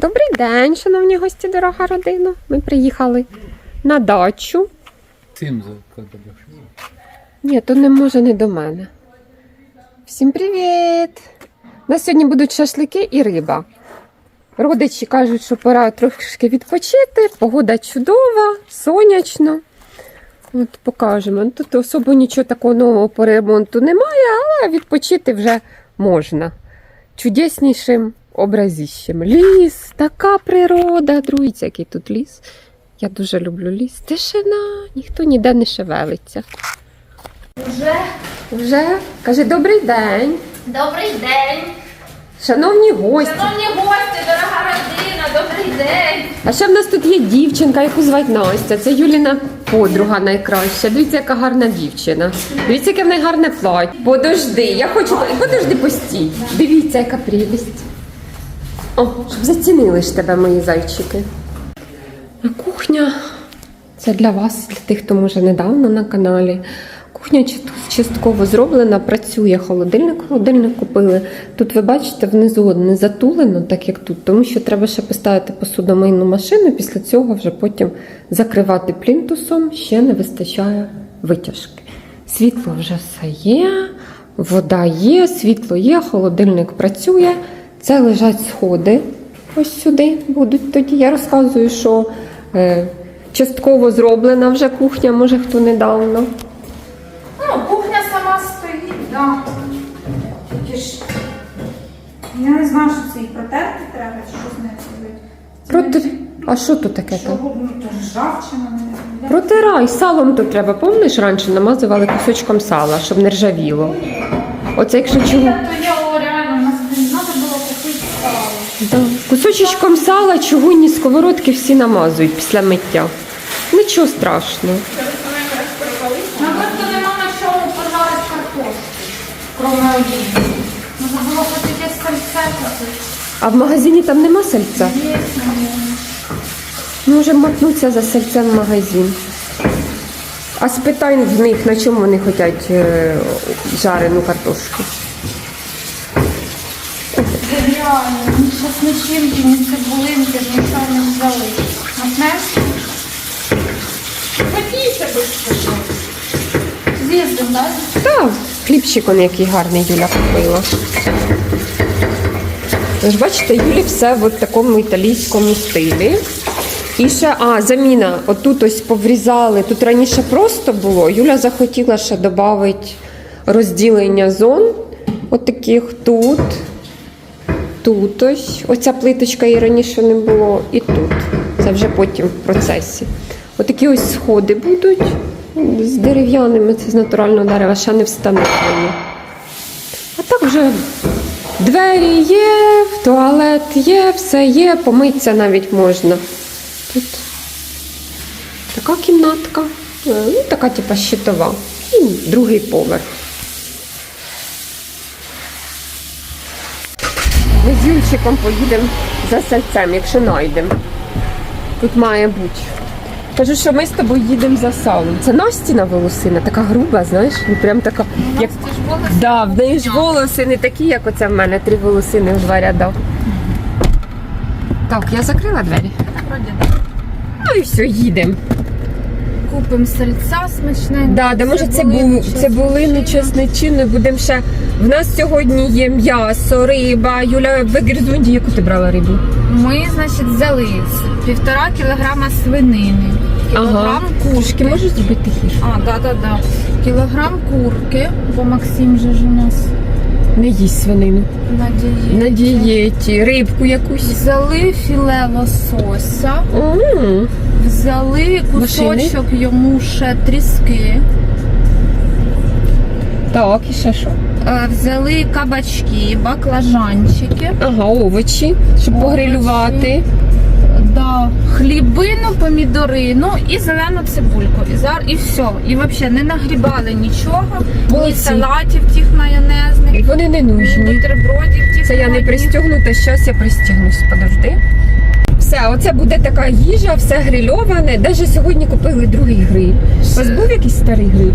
Добрий день, шановні гості, дорога родина. Ми приїхали на дачу. Цим. Ні, то не може не до мене. Всім привіт! У нас сьогодні будуть шашлики і риба. Родичі кажуть, що пора трошки відпочити. Погода чудова, сонячно. От покажемо. Тут особо нічого такого нового по ремонту немає, але відпочити вже можна. Чудеснішим образіщем. Ліс, така природа, друзі, який тут ліс. Я дуже люблю ліс. Тишина, ніхто ніде не шевелиться. Вже Вже каже добрий день, добрий день. шановні гості. Шановні гості, дорога родина, добрий день. А ще в нас тут є дівчинка, яку звати Настя. Це Юліна подруга найкраща. Дивіться, яка гарна дівчина. Дивіться, яке в неї гарне плаття. Подожди, я хочу. Подожди постій. Дивіться, яка прелість. О, щоб зацінили ж тебе, мої зайчики. Кухня це для вас, для тих, хто може недавно на каналі. Кухня частково зроблена, працює холодильник, холодильник купили. Тут ви бачите, внизу не затулено, так як тут, тому що треба ще поставити посудомийну машину, після цього вже потім закривати плінтусом, ще не вистачає витяжки. Світло вже все є, вода є, світло є, холодильник працює. Це лежать сходи. Ось сюди будуть тоді. Я розказую, що е, частково зроблена вже кухня, може хто недавно. Ну, кухня сама стоїть, да. Тільки ж. Я не знаю, що це і протерти треба, чи що з нею зробити. Це Проти... А що тут таке Що там? ну, то ржавчина, не Протирай, салом тут треба. Помниш, раніше намазували кусочком сала, щоб не ржавіло. Оце якщо чого. То я о, реально, у нас блін, треба було купити сало. Да. Кусочечком сала чугунні сковородки всі намазують після миття. Нічого страшного. Ну, просто нема на чому пожарити олії. Можна було якесь сальце купити. А в магазині там нема сальця? Є, ну, Може мотнуться за сальцем в магазин. А спитай в них, на чому вони хочуть е, жарену картошку. Це реально, ні цибулинки, нічого не взяли. Напнеш? Хотіться швидко. З'їздимо, так? Та, хлібчик он який гарний Юля купила. Ви ж бачите, Юлі все в такому італійському стилі. І ще, а, заміна. Отут ось поврізали. Тут раніше просто було. Юля захотіла ще додати розділення зон. От таких тут. Тут ось. Оця плиточка і раніше не було. І тут. Це вже потім в процесі. Отакі ось сходи будуть з дерев'яними, це з натурального дерева, ще не встановлені. А так вже двері є, туалет є, все є, помитися навіть можна. Тут така кімнатка, е, ну така типа щитова. І другий поверх. Ми з Юльчиком поїдемо за сальцем, якщо знайдемо. Тут має бути. Кажу, що ми з тобою їдемо за салом. Це Настіна волосина, така груба, знаєш, ну прям така, як. Да, в неї ж волоси не такі, як оце в мене, три волосини в два ряда. Так, я закрила двері. Ну і все, їдемо. Купимо сальця смачне. Да, да, може цибулину, цибулину, чесничину, будемо ще. В нас сьогодні є м'ясо, риба. Юля в Егерзунді, яку ти брала рибу? Ми, значить, взяли півтора кілограма свинини, кілограм Кушки курки. можеш зробити тихіше? А, да, да, да. Кілограм курки, бо Максим же ж у нас Не їсть свинину. на дієті. На дієті, рибку якусь. Взяли філе лосося, Mm. взяли Машини? кусочок йому ще тріски, Так, і ще що? е, взяли кабачки, баклажанчики, Ага, овочі, щоб Овочі. погрилювати. Да, хлібину, помідорину і зелену цибульку. І, зар... і все. І взагалі не нагрібали нічого, ні Молодці. салатів тих майонезних, Вони не ні нужні. бутербродів тих. Це я не холодних. пристегнута, зараз я пристігнусь, подожди. Все, оце буде така їжа, все грильоване. Навіть сьогодні купили другий гриль. У вас був якийсь старий гриль?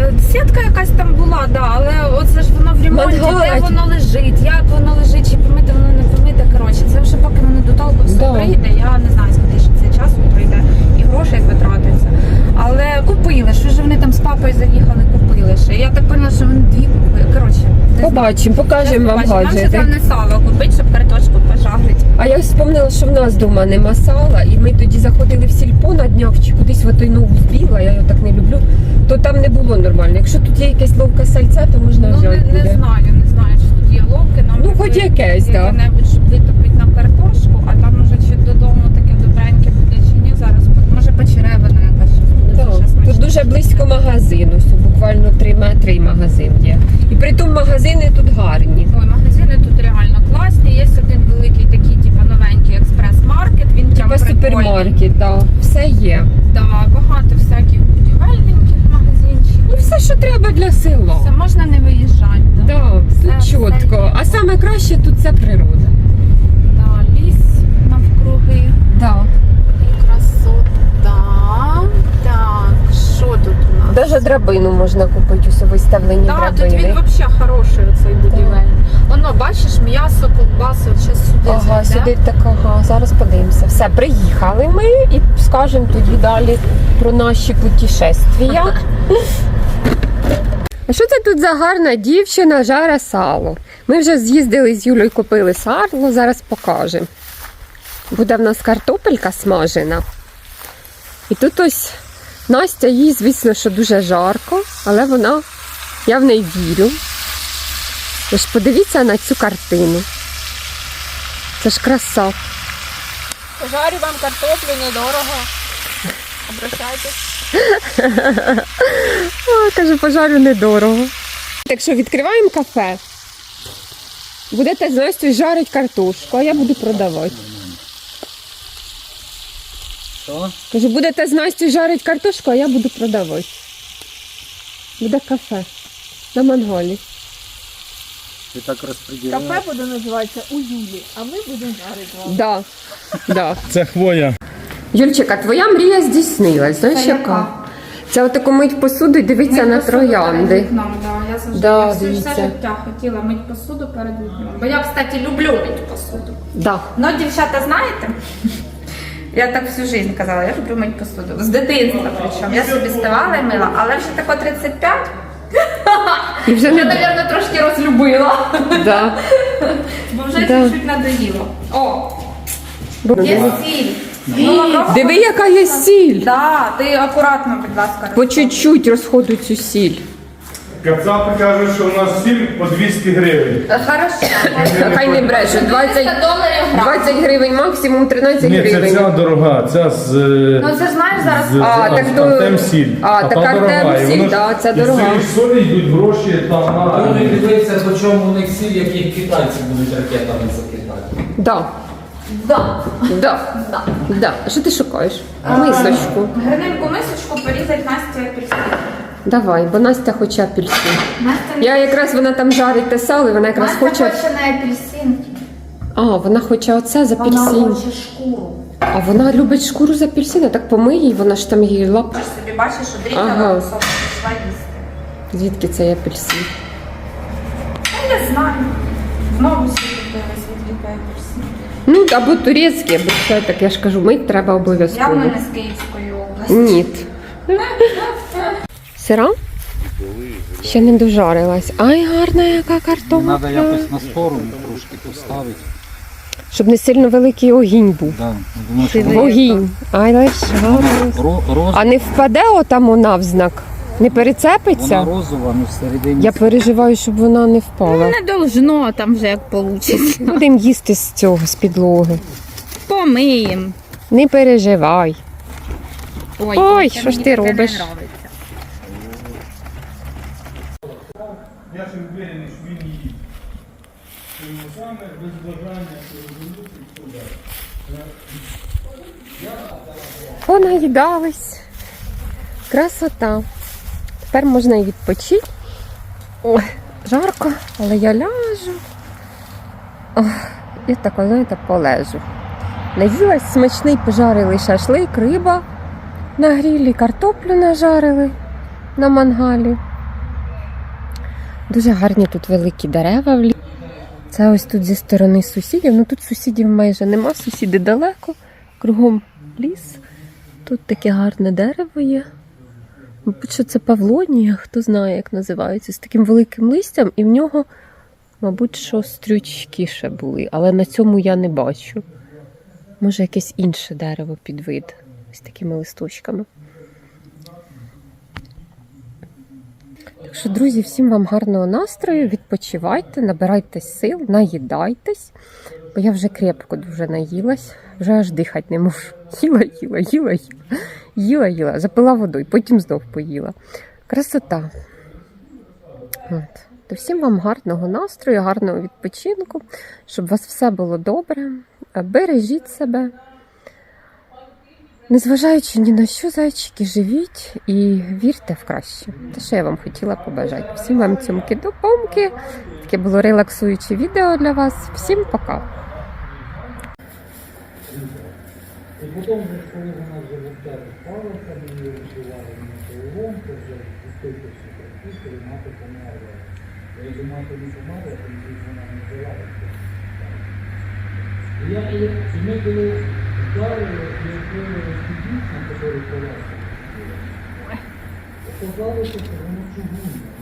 Е, Сітка якась там була, да, але оце ж воно в ремонті, Мангал. де воно лежить, як воно лежить, чи помите воно не помите. Коротше, це вже поки воно до толку все да. прийде. Я не знаю, скільки ще це часу прийде і гроші, як витратиться. Але купили, що ж вони там з папою заїхали, купили ще. Я так поняла, що вони дві купили. Коротше, побачимо, покажемо вам гаджети. Нам ще там не сало купити, щоб картошку пожарити. А я вспомнила, що в нас вдома нема сала, і ми тоді заходили в сільпо на днях чи кудись в той нову збігла, я його так не люблю, то там не було нормально. Якщо тут є якесь ловка сальця, то можна. Ну, взяти не, не знаю, не знаю. Ну, хоч якесь, да. Яке-небудь, щоб витопити на картошку, а там уже чи додому таке добреньке буде, чи ні. Зараз, може, почеревина якась буде. Так. Тут дуже близько магазину, буквально 3 метри і магазин є. І при тому магазини тут гарні. Ой, магазини тут реально класні. Є один великий такий, типу, новенький експрес-маркет. Він прям прикольний. супермаркет, так. Все є. Да, багато всяких будівельненьких магазинчиків. Ну все, що треба для села. Все можна не виїжджати. Да. Да, тут Все, чітко. все. А саме краще тут це природа. Да, ліс навкруги. Да. Красота. Так, що тут у нас? Даже драбину можна купити у виставлені Так, тут драбини. він взагалі хороший оцей будівельний. Воно, бачиш, м'ясо, ковбаси, от зараз сюди Ага, зайде. сюди так, ага, зараз подивимося. Все, приїхали ми і скажемо тоді далі про наші путешествия. А що це тут за гарна дівчина жаре сало? Ми вже з'їздили з Юлею, купили сало, зараз покажемо. Буде в нас картопелька смажена. І тут ось Настя, їй, звісно, що дуже жарко, але вона, я в неї вірю. Ви подивіться на цю картину. Це ж краса. Жарю вам картоплю недорого. Обращайтесь. О, каже, пожарю недорого. Так що відкриваємо кафе. Будете з Настю жарити картошку, а я буду продавати. Що? Кажу, будете з Настю жарити картошку, а я буду продавати. Буде кафе на мангалі. Ти так розподіляєш? буде називатися у Юлі, а ми будемо жарити вам. Да. Да. Це хвоя. Юльчика, твоя мрія здійснилась, знаєш Це яка? яка? Це отаку мить посуду і дивитися на троянди. Вікном, да. Я завжди Да, я все, дивіться. все життя хотіла мити посуду перед вікном. Бо я, кстати, люблю мити посуду. Да. Ну, дівчата, знаєте? Я так всю життя казала, я люблю мити посуду. З дитинства причому. Я собі ставала і мила, але вже тако 35. І вже Я, не мабуть, трошки розлюбила. да. Бо вже Да. чуть-чуть надоїло. О, є сіль. Ну. Диви, яка є сіль. Да, ти акуратно, будь ласка. По чуть-чуть розходу цю сіль. Кацапи кажуть, що у нас сіль по 200 гривень. Е, Хорошо. Хай не брешуть. 20, 300 доларів грам. 20 гривень максимум 13 Ні, це гривень. ця дорога, ця з, Ну, це ж знаєш зараз. з, А, з так то- Артем сіль. а, так та Артем дорога, і сіль, воно ж із дорога. цієї солі йдуть гроші там на... дивиться, по чому у них сіль, яких китайці будуть ракетами закидати. Да. Да. Да. Да. Да. Що ти шукаєш? Мисочку. Грининку мисочку порізать Насті апельсин. Давай, бо Настя хоче апельсин. Настя, Я якраз вона там жарить те сало, і вона якраз Настя хоче. хоче не апельсин. А, вона хоче оце з Вона апельсин. хоче шкуру. А вона любить шкуру з апельсина, так помий її, вона ж там її лап. Ти ж собі бачиш, що дрібна Ага. кусок пішла їсти. Звідки цей апельсин? Та я знаю. Знову купили звідки апельсин. Ну, або турецький, або все так, я ж кажу, мить треба обов'язково. Явно не з Київської області. Ні. Сира? Ще не дожарилась. Ай, гарна яка картопля. Треба якось на сторону трошки поставити. Щоб не сильно великий огінь був. Да. Думаю, що Вогінь. Ай, лише. ро- роз... А не впаде отам навзнак? Не Вона перецепиться? розова, ну всередині. Я переживаю, щоб вона не впала. Не должно, а там вже як вийде. Будемо їсти з цього, з підлоги. Помиємо. Не переживай. Ой, Ой, це що ж мені ти таке не робиш? нравиться. Я ж уверений, що він її. Тому саме без бажання, що резолюції, Понаїдались. Красота. Тепер можна і відпочити. Ой, жарко, але я ляжу. Ох, і так, знаєте, полежу. Наїлась смачний, пожарили шашлик, риба на грілі, картоплю нажарили на мангалі. Дуже гарні тут великі дерева в. Це ось тут зі сторони сусідів. Ну тут сусідів майже нема, сусіди далеко, кругом ліс. Тут таке гарне дерево є. Мабуть, що це павлонія, хто знає, як називається, з таким великим листям, і в нього Мабуть, що стрючки ще були, але на цьому я не бачу. Може, якесь інше дерево під вид з такими листочками. Так що, друзі, всім вам гарного настрою, відпочивайте, набирайтесь сил, наїдайтесь, бо я вже крепко дуже наїлась, вже аж дихати не можу. Їла, їла, їла, їла, їла, їла, запила водою, потім знов поїла. Красота. От. То всім вам гарного настрою, гарного відпочинку, щоб у вас все було добре. Бережіть себе. Незважаючи ні на що, зайчики, живіть і вірте в краще. Те, що я вам хотіла побажати. Всім вам цьомки до помки. Таке було релаксуюче відео для вас. Всім пока! І потім, вже, коли вона вже вовчати спалася, ми її вбивали на половом, то вже пустився практично, і мати померла. І Якщо мати не померла, то тоді вона не жила. І я і і ми коли вдарили, і відкрили дійсно, який колеса. Оказалося, що воно чугунне.